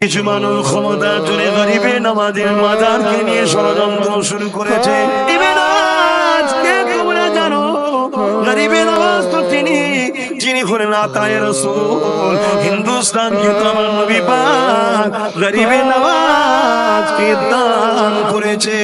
কিছু মানুষ ক্ষমতা জুড়ে গরিবে নামাজের মাদারকে নিয়ে ষড়যন্ত্র শুরু করেছে। করেছে।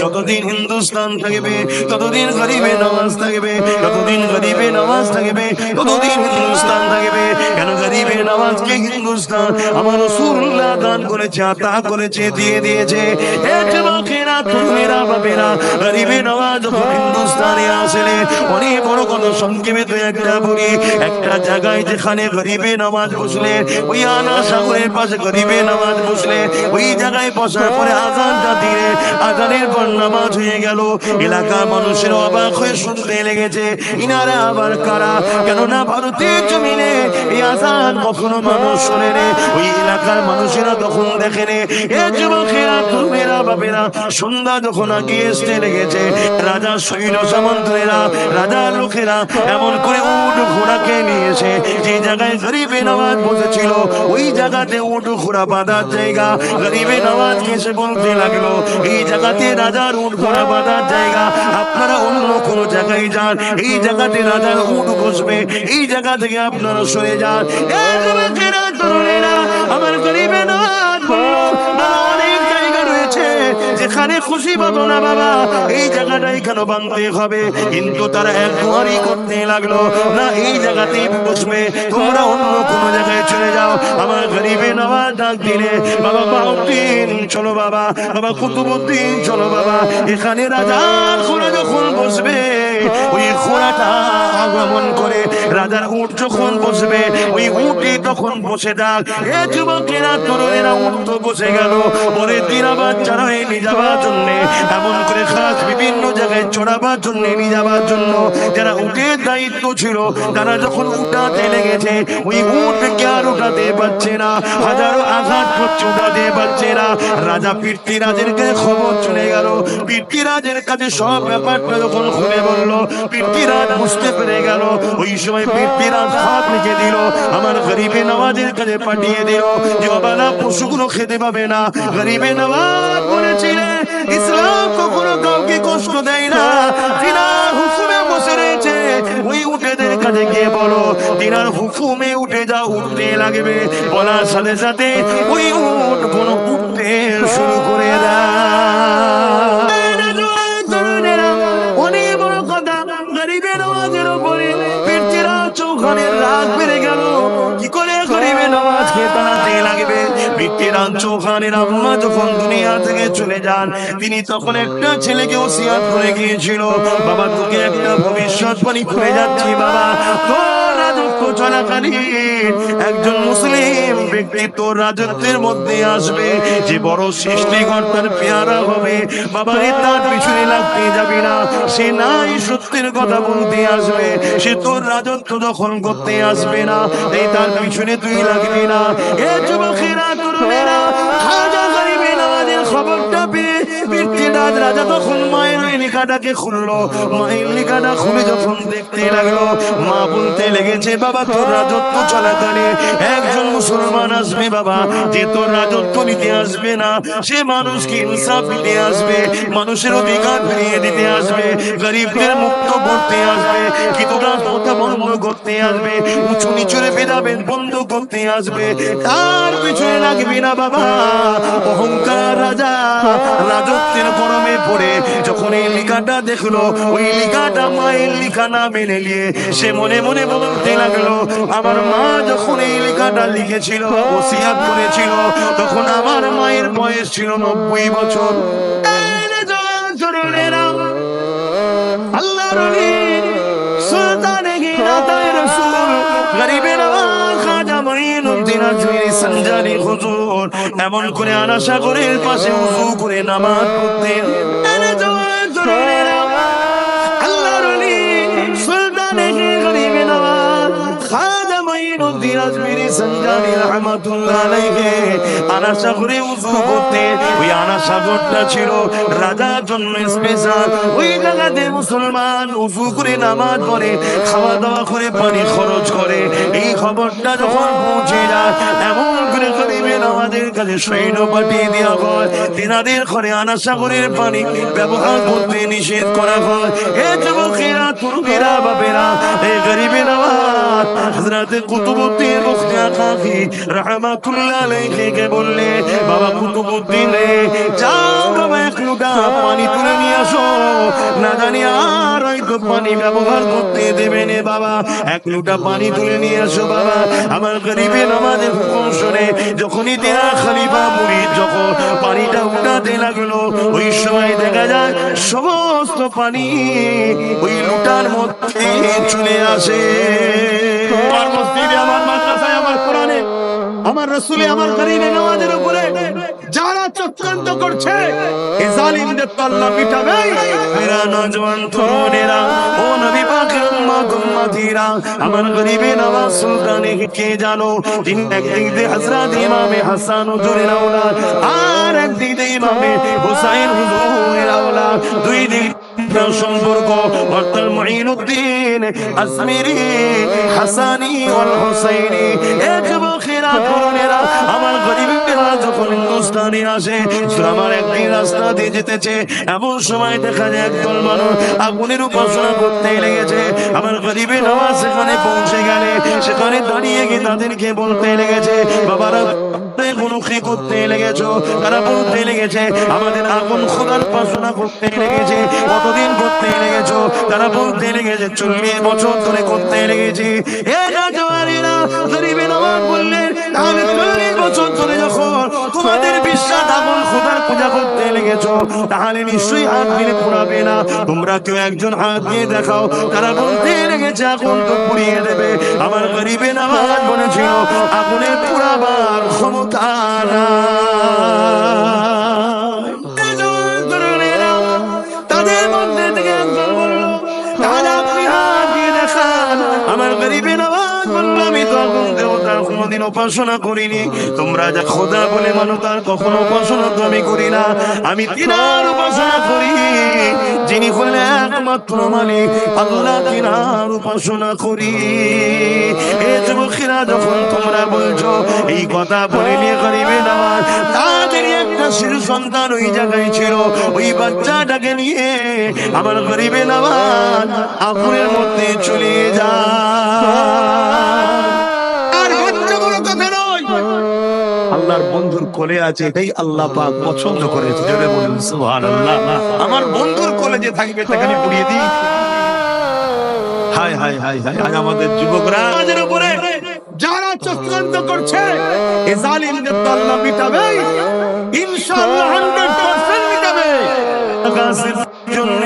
যতদিন হিন্দুস্তান থাকবে, ততদিন গরিবে নামাজ থাকবে, যতদিন গরিবে নামাজ থাকবে, ততদিন হিন্দুস্তান থাকবে, কেন গরিবে নামাজকে হিন্দুস্তান? আমার রসুল্লাহ দান করেছে আতা করেছে দিয়ে দিয়েছে। গেল। এলাকার মানুষের অবাক হয়ে শুনতে লেগেছে, ইনারা আবার কারা? কেননা ভারতের জমিনে এই আজান কখনো মানুষ শোনে ওই এলাকার মানুষেরা তখন দেখে রে এ যুবকেরা তুমেরা বাপেরা সন্ধ্যা যখন আগে আসতে লেগেছে, রাজা সৈন্য সামন্তরেরা, রাজার লোকেরা এমন করে উট ঘোড়াকে নিয়েছে, যে জায়গায় গরিবে নামাজ বসেছিল, ওই জায়গাতে উট ঘোড়া বাঁধার জায়গা। গরিবে নামাজ এসে বলতে লাগল, এই জায়গাতে রাজার উট ঘোড়া বাঁধার জায়গা, আপনারা অন্য কোনো জায়গায় যান, এই জায়গাতে রাজার উট বসবে, এই জায়গা থেকে আপনারা সরে যান। আমার গরিবে নামাজ যেখানে খুশি পাবো না বাবা, এই জায়গাটাই কেন বাঁধতে হবে? কিন্তু তারা এক দুয়ারি করতে লাগল। না, এই জায়গাতেই বসবে। তোমরা অন্য কোনো জায়গায় চলে যাও। আমার গরিবে নামাজ ডাক দিলে, বাবা বাহুদ্দিন চলো বাবা। বাবা কুতুবুদ্দিন চলো বাবা। এখানে রাজার ঘোড়া যখন বসবে, ওই ঘোড়াটা আগমন করে রাজার উঠ যখন বসবে, ওই উঠে তখন বসে যাক এ যুবকেরা, তরুণেরা উঠ তো বসে গেল। পরের দিন আবার যারা যাবার জন্য এমন করে খাস বিভিন্ন জায়গায় চড়াবার জন্য নিয়ে যাবার জন্য যারা উঠের দায়িত্ব ছিল, তারা যখন উঠাতে লেগেছে, ওই উঠকে আর উঠাতে পারছে না। হাজারো আঘাত করছে উঠাতে পারছে না। রাজা পৃথ্বীরাজের কাছে খবর চলে গেল। পৃথ্বীরাজের কাছে সব ব্যাপারটা যখন খুলে বলল, পৃথ্বীরাজ বুঝতে পেরে গেল। ওই সময় পৃথ্বীরাজ হাত লিখে দিল, আমার গরিবে নওয়াজের কাছে পাঠিয়ে দিল। যে অবালা পশুগুলো খেতে পাবে না। গরিবে নওয়াজ বলেছিলেন ইসলাম কখনো কাউকে কষ্ট দেয় না। দিনা হুকুমে বসে রয়েছে। ওই উঠেদের কাছে গিয়ে বলো দিনার হুকুমে উঠে যা উঠতে লাগবে। বলার সাথে সাথে ওই উঠ কোনো উঠতে শুরু করে দেয়। চৌখানের আম্মা যখন দুনিয়া থেকে চলে যান, তিনি তখন একটা ছেলেকে ওসিয়াত করে গিয়েছিল। বাবা, তোকে একটা ভবিষ্যৎবাণী করে যাচ্ছি, বাবা। একজন মুসলিম ব্যক্তি তোর রাজত্বের মধ্যে আসবে। যে বড় সৃষ্টিকর্তার পেয়ারা হবে। বাবা তার পিছনে লাগতে যাবি না। সে নাই সত্যের কথা বলতে আসবে। সে তোর রাজত্ব দখল করতে আসবে না, এই তার পিছনে তুই লাগবি না। এ যুবকেরা তরুণেরা পৃথ্বীরাজ রাজা তখন মায়ের ওই লেখাটাকে খুললো। মায়ের লেখাটা খুলে যখন দেখতে লাগল, মা বলতে লেগেছে, বাবা, তোর রাজত্ব চলাকালে একজন মুসলমান আসবে, বাবা। যে তোর রাজত্ব নিতে আসবে না, সে মানুষকে ইনসাফ দিতে আসবে, মানুষের অধিকার ফিরিয়ে দিতে আসবে, গরিবদের মুক্ত করতে আসবে কিতটা কথা বন্ধ করতে আসবে, উঁচু নিচুরে ভেদাভেদ বন্ধ করতে আসবে। তার পিছনে লাগবে না, বাবা। অহংকার রাজা, রাজত্বের গরমে পড়ে। যখন এই লিখাটা দেখল ওই লিখাটা মায়ের লিখা না মেনে নিয়ে সে মনে মনে বলতে লাগল আমার মা যখন এই লেখাটা লিখেছিল ওসিয়াত করেছিল তখন আমার মায়ের বয়স ছিল নব্বই বছর। গরিবের খাজা মঈনুদ্দিন আজমিরি সঞ্জারি হুজুর, এমন করে আনা সাগরের পাশে উজু করে নামাজ জায়গাতে মুসলমান করে নামাজ পড়ে খাওয়া দাওয়া করে পানি খরচ করে। এই খবরটা যখন পৌঁছে যায়, এমন কাছে সৈন্য পাঠিয়ে দেওয়া হয়। তেনাদের ঘরে আনা সাগরের পানি ব্যবহার করতে নিষেধ করা হয়। এ যুবকেরা, তরুণেরা বাবেরা এ গরিবের আওয়াজ হযরত কুতুবউদ্দিন রুখিয়া কাকি রাহমাতুল্লাহ আলাইহিকে বললে, বাবা কুতুবউদ্দিন রে, যাও বাবা এক লোটা পানি তুলে নিয়ে আসো। না জানি আর হয়তো পানি ব্যবহার করতে দেবে নে বাবা। এক লোটা পানি তুলে নিয়ে আসো বাবা। আমার গরিবের আমাদের হুকুম শুনে যখনই তেরা খলিফা মুড়ি যখন পানিটা উঠাতে লাগল, ওই সময় দেখা যায় সমস্ত পানি ওই লুটার মধ্যে চলে আসে। আমার মসজিদে, আমার মাদ্রাসায়, আমার কোরআনে, আমার রসুলে, আমার কারিনে নামাজের উপরে চক্রান্ত করছে। এ জালিমদের তো আল্লাহ মিটাবে মেরা নজওয়ান তরুণেরা ও নবী পাকের উম্মতিরা আমার গরিবে নওয়াজ সুলতানে কে জানো? তিনি একদিক দিয়ে হযরত ইমামে হাসান হুজুরের আওলাদ, আর একদিক দিয়ে ইমামে হুসাইন হুজুরের আওলাদ। দুই দিক সম্পর্ক অর্থাৎ মুঈনুদ্দিন, আজমিরি, হাসানি ওয়াল হুসাইনি। এক বখিরা তরুণেরা আমার যখন হিন্দুস্তানি আসে। আমার একদিন রাস্তা দিয়ে যেতেছে। এমন সময় দেখা যায় একদল মানুষ আগুনের উপাসনা করতে লেগেছে। আমার গরিবে নামাজ সেখানে পৌঁছে গেলে, সেখানে দাঁড়িয়ে গিয়ে তাদেরকে বলতে লেগেছে, বাবারা করতে লেগেছো? তারা বলতে লেগেছে? আমাদের আগুন খোদার উপাসনা করতে লেগেছে, কতদিন করতে লেগেছো? তারা বলতে লেগেছে? চল্লিশ বছর ধরে করতে লেগেছে। এ রাজওয়ারিরা গরিবে বিশ্বাস খোদার পূজা করতে লেগেছো, তাহলে নিশ্চয়ই হাত দিলে পুরাবে না। তোমরা কেউ একজন হাত দিয়ে দেখাও, তারা বলতে লেগেছে, আগুন তো পুড়িয়ে দেবে। আমার গরিবে নামাজ বলেছিল, আগুনের পুরাবার ক্ষমতা তাদের মধ্যে বলল আমি তো দেবতার কোনোদিন উপাসনা করিনি। তোমরা যা খোদা বলে মানো, তার কখনো উপাসনা তো আমি করি না। আমি তিনার উপাসনা করি। যিনি হলেন একমাত্র মালিক, আল্লাহ তিনার উপাসনা করি। এ যখন তোমরা বলছো, এই কথা বলে নিয়ে করিবে শিশু সন্তান ওই জায়গায় ছিল, ওই বাচ্চাটাকে নিয়ে আমার গরিবে নামাজ আগুনের মধ্যে চলে নয়। আল্লাহর বন্ধুর কোলে আছে, এটাই আল্লাহ পাক পছন্দ করেছে। জোরে বলুন, সুবহানাল্লাহ। আমার বন্ধুর কোলে যে থাকবে তাকে আমি পুড়িয়ে দিই। হাই হাই হাই হাই আজ আমাদের যুবকরা। আমাদের উপরে যারা চক্রান্ত করছে, এ জালিমদের ইনশাআল্লাহ 100% মিটাবে। আকাশের জন্য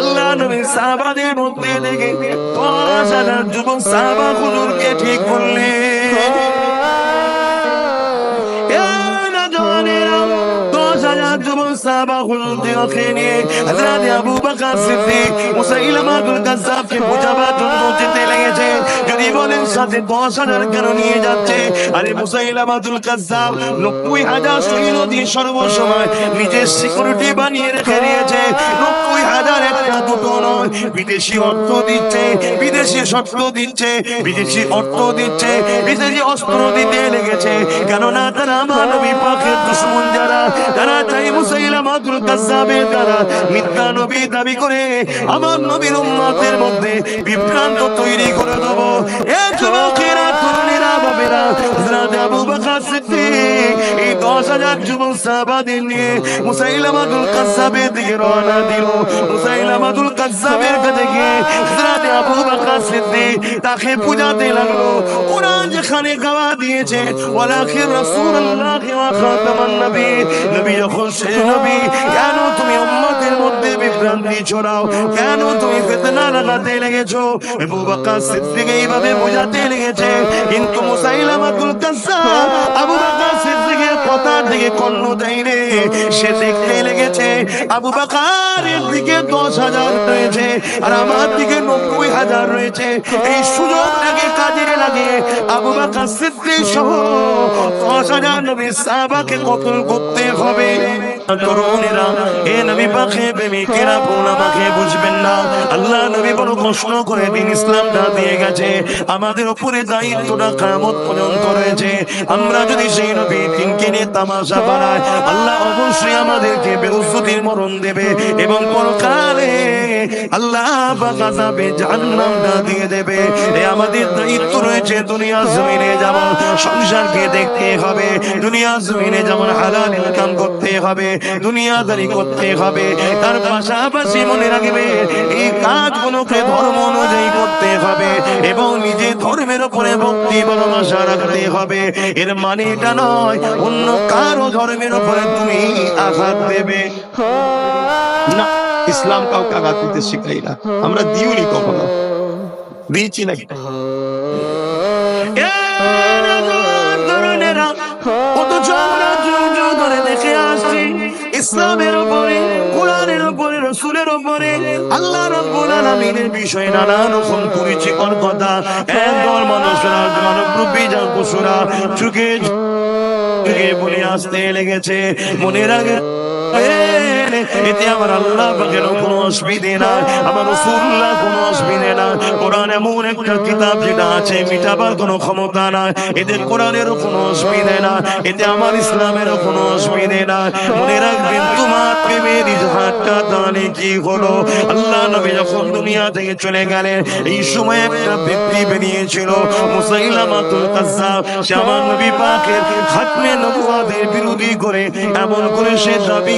আল্লাহ নবী সাহাবাদের মধ্যে দেখে দশ হাজার যুবক সাহাবা হুজুরকে ঠিক করলেন। কাজ্জাবকে বোঝাবার জন্য যেতে লেগেছে যদি বলেন সাথে নিয়ে যাচ্ছে আরে নব্বই হাজার সৈন্য দিয়ে সর্বসময় নিজের সিকিউরিটি বানিয়ে রেখে নব্বই হাজার একটা দুটো নয়, বিদেশি অর্থ দিচ্ছে, বিদেশি শস্ত্র দিচ্ছে, বিদেশি অর্থ দিচ্ছে, বিদেশি অস্ত্র দিতে লেগেছে। কেননা তারা মানবী পাখের দুশ্মন যারা, তারা চাই মুসাইলামাতুল কাজ্জাবের দ্বারা মিথ্যা নবী দাবি করে, আমার নবীর উম্মতের মধ্যে বিভ্রান্ত তৈরি করে দেবো। এ যুবকেরা তরুণেরা বাবেরা হযরত আবু বকর সিদ্দিক দশ হাজার যুবক সাহাবাদের নিয়ে। মুসাইলামাতুল দিকে রওনা দিল। মুসাইলামাতুল কাজ্জাবের কাছে গিয়ে হযরত আবু বকর সিদ্দিক তাকে পূজাতে লাগল। কোরআন যেখানে গাওয়া দিয়েছে, ওয়ালাকিন রাসূলুল্লাহ ওয়া খাতামান নবী নবী যখন শেষ নবী, কেন তুমি উম্মতের মধ্যে বিভ্রান্তি ছড়াও? কেন তুমি ফিতনা লাগাতে লেগেছো? আবু বকর সিদ্দিক এইভাবে বোঝাতে লেগেছে। কিন্তু মুসাইলামাতুল কাজ্জাব আবু বকর কথা থেকে কর্ণ দেয় রে সে দেখতে লেগেছে আবু বকরের দিকে দশ হাজার রয়েছে আর আমার দিকে নব্বই হাজার রয়েছে। এই সুযোগটাকে কাজে লাগে আবু বকর সিদ্দিক সহ দশ হাজার নবীর সাহাবাকে কতল করতে হবে। তরুণেরা, এ নবী পাখে প্রেমিকেরা বোন আমাকে বুঝবেন না। আল্লাহ নবী বড় কষ্ট করে দিন ইসলামটা দিয়ে গেছে। আমাদের উপরে দায়িত্বটা কামত পর্যন্ত রয়েছে। আমরা যদি সেই নবী দিনকে নিয়ে তামাশা বানাই আল্লাহ অবশ্যই আমাদেরকে বেউসুতির মরণ দেবে এবং পরকালে আল্লাহ বাগাবে জাহান্নামটা দিয়ে দেবে। এ আমাদের দায়িত্ব রয়েছে দুনিয়া জমিনে যেমন সংসারকে দেখতে হবে দুনিয়া জমিনে যেমন হালাল ইনকাম করতে হবে, দুনিয়াদারি করতে হবে, তার পাশাপাশি মনে রাখবে, এই কাজগুলোকে ধর্ম অনুযায়ী করতে হবে এবং নিজের ধর্মের উপরে ভালোবাসা রাখতে হবে। এর মানে এটা নয়, অন্য কারও ধর্মের উপরে তুমি আঘাত দেবে। না, ইসলাম কাউকে আঘাত দিতে শিখাই না। আমরা কখনো। দিয়েছি নাকি? ইসলামের রসুলের উপরে আল্লাহ আলামিনের বিষয়ে নানা রকম পরিচিকর কথা? একদল মানুষরা পশুরা চুকে চুকে বলে আসতে লেগেছে। মনে রাখে এতে আমার আল্লাহ কোনো অসুবিধে আমার রসুল্লাহ কোনো অসুবিধে কোরআন এমন একটা কিতাব যেটা আছে, মিটাবার কোনো ক্ষমতা কোরআনেরও কোনো অসুবিধে এতে আমার ইসলামেরও কোনো অসুবিধে মনে রাখবেন, তোমার প্রেমের ইজহারটা কি হলো? আল্লাহ নবী যখন দুনিয়া থেকে চলে গেলেন, এই সময় একটা ব্যক্তি বেরিয়েছিল মুসাইলামাতুল কাজ্জাব খাতমে নবুয়াদের বিরোধী করে, এমন করে সে দাবি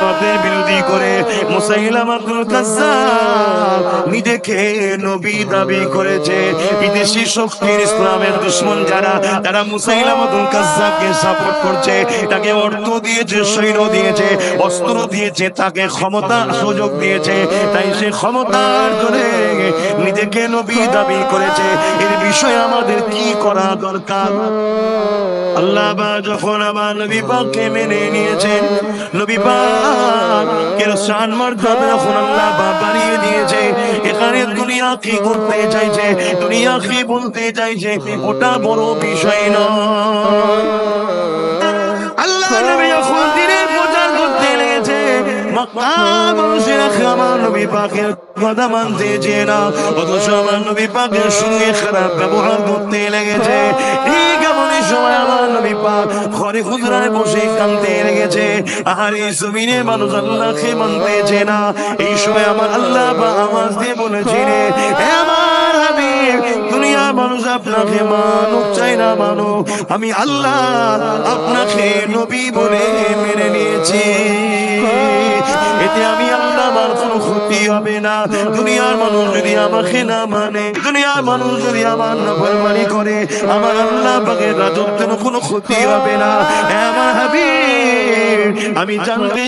তাদের বিরোধী করে মুসাইলামাতুল কাজ্জাব নিজেকে নবী দাবি করেছে। বিদেশি শক্তির ইসলামের দুশ্মন যারা, তারা মুসাইলামাতুল কাজ্জাবকে সাপোর্ট করছে। তাকে অর্থ দিয়েছে সৈন্য দিয়েছে, অস্ত্র দিয়েছে, তাকে ক্ষমতা সুযোগ দিয়েছে। তাই সে ক্ষমতার করে নিজেকে নবী দাবি করেছে। এর বিষয়ে আমাদের কি করা দরকার? আল্লাহ যখন আমার নবী পাককে মেনে নিয়েছেন নবী পাক এর শান মর্যাদা যখন আল্লাহ বাড়িয়ে দিয়েছে। এখানে দুনিয়া কি করতে চাইছে? দুনিয়া কি বলতে চাইছে? ওটা বড় বিষয় নয় আল্লাহ নবী যখন দিনের প্রচার করতে লেগেছে না। সঙ্গে খারাপ ব্যবহার করতে লেগেছে। ঠিক এমন সময় আমার নবী পাক ঘরে খুচরায় বসে কানতে লেগেছে। আর এই জমিনে মানুষ আল্লাহকে মানতে চেয়ে না। এই সময় আমার আল্লাহ বা আওয়াজ দিয়ে বলেছিলেন মানুষ আপনাকে মানুক চাই না মানো আমি আল্লাহ আপনাকে নবী বলে মেনে নিয়েছি। এতে আমি আল্লাহ আমার কোনো ক্ষতি হবে না। দুনিয়ার মানুষ যদি আমাকে না মানে দুনিয়ার মানুষ যদি আমার নফরমানি করে, আমার আল্লাহ পাকের রাজত্বের কোনো ক্ষতি হবে না। এ আমার হাবিব, আমি জানতে